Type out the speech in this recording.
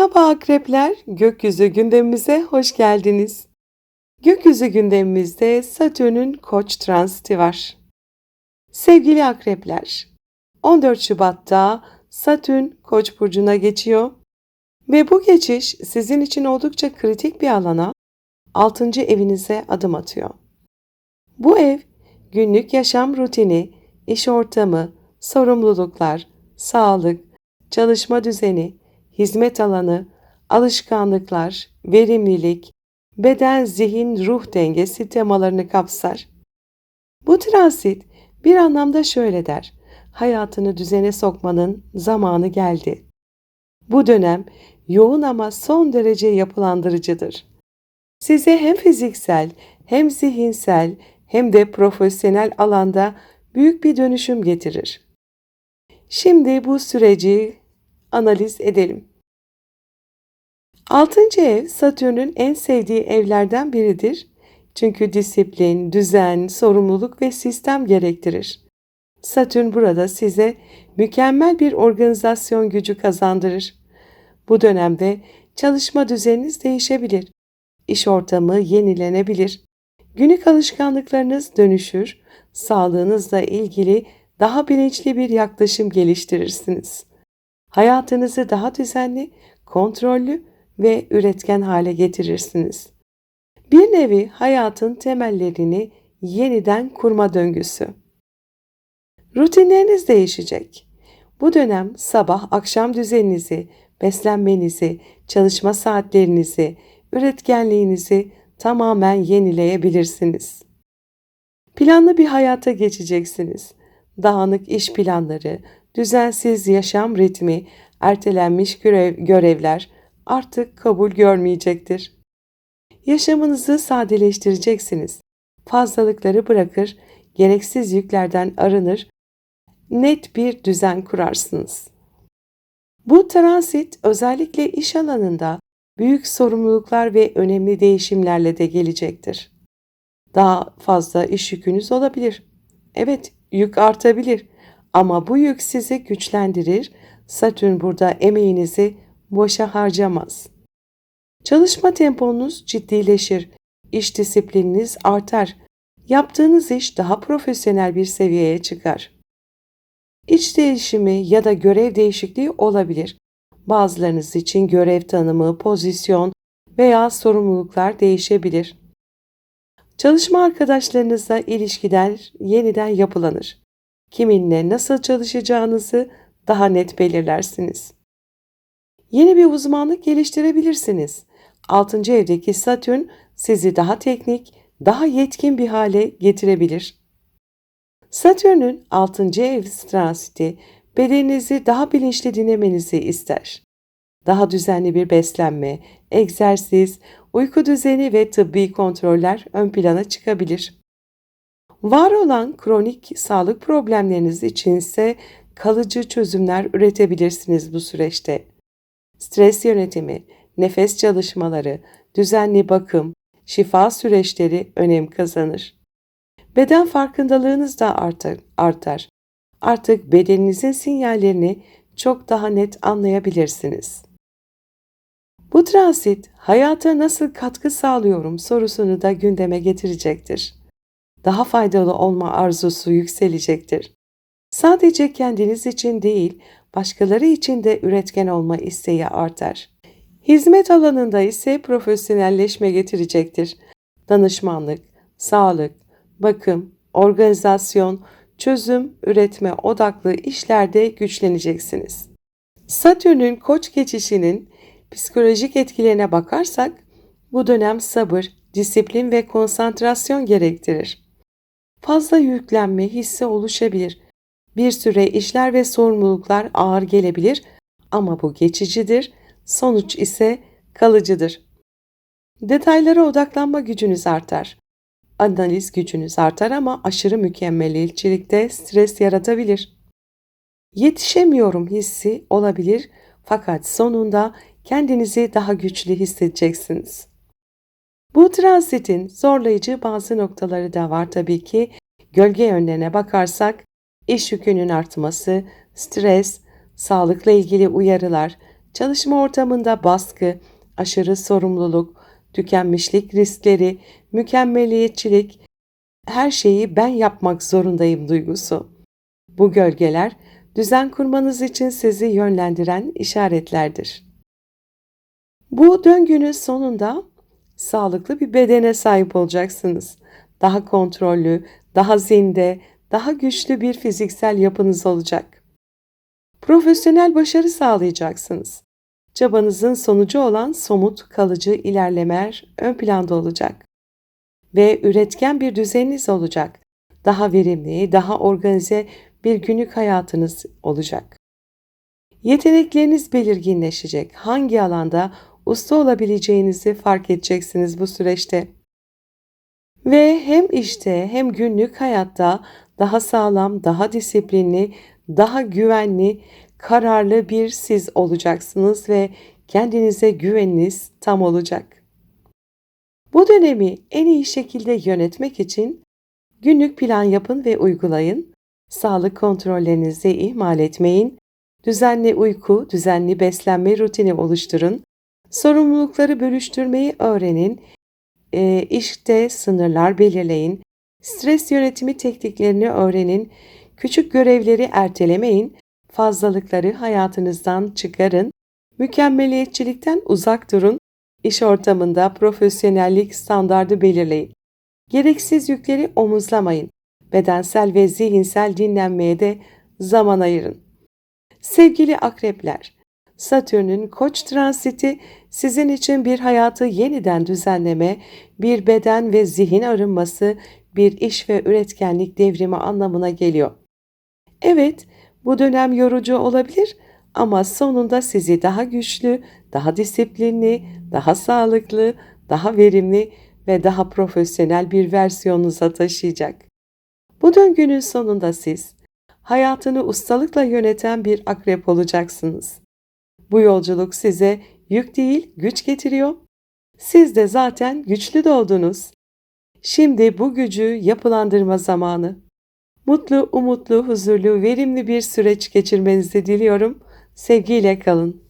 Merhaba akrepler, gökyüzü gündemimize hoş geldiniz. Gökyüzü gündemimizde Satürn'ün Koç transiti var. Sevgili akrepler, 14 Şubat'ta Satürn Koç burcuna geçiyor ve bu geçiş sizin için oldukça kritik bir alana, 6. evinize adım atıyor. Bu ev günlük yaşam rutini, iş ortamı, sorumluluklar, sağlık, çalışma düzeni, hizmet alanı, alışkanlıklar, verimlilik, beden, zihin, ruh dengesi temalarını kapsar. Bu transit bir anlamda şöyle der. Hayatını düzene sokmanın zamanı geldi. Bu dönem yoğun ama son derece yapılandırıcıdır. Size hem fiziksel, hem zihinsel, hem de profesyonel alanda büyük bir dönüşüm getirir. Şimdi bu süreci analiz edelim. Altıncı ev Satürn'ün en sevdiği evlerden biridir. Çünkü disiplin, düzen, sorumluluk ve sistem gerektirir. Satürn burada size mükemmel bir organizasyon gücü kazandırır. Bu dönemde çalışma düzeniniz değişebilir. İş ortamı yenilenebilir. Günlük alışkanlıklarınız dönüşür. Sağlığınızla ilgili daha bilinçli bir yaklaşım geliştirirsiniz. Hayatınızı daha düzenli, kontrollü ve üretken hale getirirsiniz. Bir nevi hayatın temellerini yeniden kurma döngüsü. Rutinleriniz değişecek. Bu dönem sabah akşam düzeninizi, beslenmenizi, çalışma saatlerinizi, üretkenliğinizi tamamen yenileyebilirsiniz. Planlı bir hayata geçeceksiniz. Dağınık iş planları, düzensiz yaşam ritmi, ertelenmiş görev, görevler artık kabul görmeyecektir. Yaşamınızı sadeleştireceksiniz. Fazlalıkları bırakır, gereksiz yüklerden arınır, net bir düzen kurarsınız. Bu transit özellikle iş alanında büyük sorumluluklar ve önemli değişimlerle de gelecektir. Daha fazla iş yükünüz olabilir. Evet, yük artabilir ama bu yük sizi güçlendirir. Satürn burada emeğinizi boşa harcamaz. Çalışma temponuz ciddileşir. İş disiplininiz artar. Yaptığınız iş daha profesyonel bir seviyeye çıkar. İç değişimi ya da görev değişikliği olabilir. Bazılarınız için görev tanımı, pozisyon veya sorumluluklar değişebilir. Çalışma arkadaşlarınızla ilişkiler yeniden yapılanır. Kiminle nasıl çalışacağınızı daha net belirlersiniz. Yeni bir uzmanlık geliştirebilirsiniz. 6. evdeki Satürn sizi daha teknik, daha yetkin bir hale getirebilir. Satürn'ün 6. ev transiti bedeninizi daha bilinçli dinlemenizi ister. Daha düzenli bir beslenme, egzersiz, uyku düzeni ve tıbbi kontroller ön plana çıkabilir. Var olan kronik sağlık problemleriniz için ise kalıcı çözümler üretebilirsiniz bu süreçte. Stres yönetimi, nefes çalışmaları, düzenli bakım, şifa süreçleri önem kazanır. Beden farkındalığınız da artar. artar. Artık bedeninizin sinyallerini çok daha net anlayabilirsiniz. Bu transit hayata nasıl katkı sağlıyorum sorusunu da gündeme getirecektir. Daha faydalı olma arzusu yükselecektir. Sadece kendiniz için değil, başkaları için de üretken olma isteği artar. Hizmet alanında ise profesyonelleşme getirecektir. Danışmanlık, sağlık, bakım, organizasyon, çözüm, üretme odaklı işlerde güçleneceksiniz. Satürn'ün koç geçişinin psikolojik etkilerine bakarsak bu dönem sabır, disiplin ve konsantrasyon gerektirir. Fazla yüklenme hissi oluşabilir. Bir süre işler ve sorumluluklar ağır gelebilir ama bu geçicidir. Sonuç ise kalıcıdır. Detaylara odaklanma gücünüz artar. Analiz gücünüz artar ama aşırı mükemmeliyetçilikte stres yaratabilir. Yetişemiyorum hissi olabilir fakat sonunda kendinizi daha güçlü hissedeceksiniz. Bu transitin zorlayıcı bazı noktaları da var tabii ki. Gölge yönlerine bakarsak iş yükünün artması, stres, sağlıkla ilgili uyarılar, çalışma ortamında baskı, aşırı sorumluluk, tükenmişlik riskleri, mükemmeliyetçilik, her şeyi ben yapmak zorundayım duygusu. Bu gölgeler düzen kurmanız için sizi yönlendiren işaretlerdir. Bu döngünün sonunda sağlıklı bir bedene sahip olacaksınız. Daha kontrollü, daha zinde, daha güçlü bir fiziksel yapınız olacak. Profesyonel başarı sağlayacaksınız. Çabanızın sonucu olan somut, kalıcı ilerlemeler ön planda olacak. Ve üretken bir düzeniniz olacak. Daha verimli, daha organize bir günlük hayatınız olacak. Yetenekleriniz belirginleşecek. Hangi alanda usta olabileceğinizi fark edeceksiniz bu süreçte. Ve hem işte hem günlük hayatta daha sağlam, daha disiplinli, daha güvenli, kararlı bir siz olacaksınız ve kendinize güveniniz tam olacak. Bu dönemi en iyi şekilde yönetmek için günlük plan yapın ve uygulayın. Sağlık kontrollerinizi ihmal etmeyin. Düzenli uyku, düzenli beslenme rutini oluşturun. Sorumlulukları bölüştürmeyi öğrenin. E, işte sınırlar belirleyin. Stres yönetimi tekniklerini öğrenin. Küçük görevleri ertelemeyin. Fazlalıkları hayatınızdan çıkarın. Mükemmeliyetçilikten uzak durun. İş ortamında profesyonellik standardı belirleyin. Gereksiz yükleri omuzlamayın. Bedensel ve zihinsel dinlenmeye de zaman ayırın. Sevgili akrepler, Satürn'ün koç transiti sizin için bir hayatı yeniden düzenleme, bir beden ve zihin arınması, bir iş ve üretkenlik devrimi anlamına geliyor. Evet, bu dönem yorucu olabilir ama sonunda sizi daha güçlü, daha disiplinli, daha sağlıklı, daha verimli ve daha profesyonel bir versiyonunuza taşıyacak. Bu döngünün sonunda siz hayatını ustalıkla yöneten bir akrep olacaksınız. Bu yolculuk size yük değil güç getiriyor. Siz de zaten güçlü doğdunuz. Şimdi bu gücü yapılandırma zamanı. Mutlu, umutlu, huzurlu, verimli bir süreç geçirmenizi diliyorum. Sevgiyle kalın.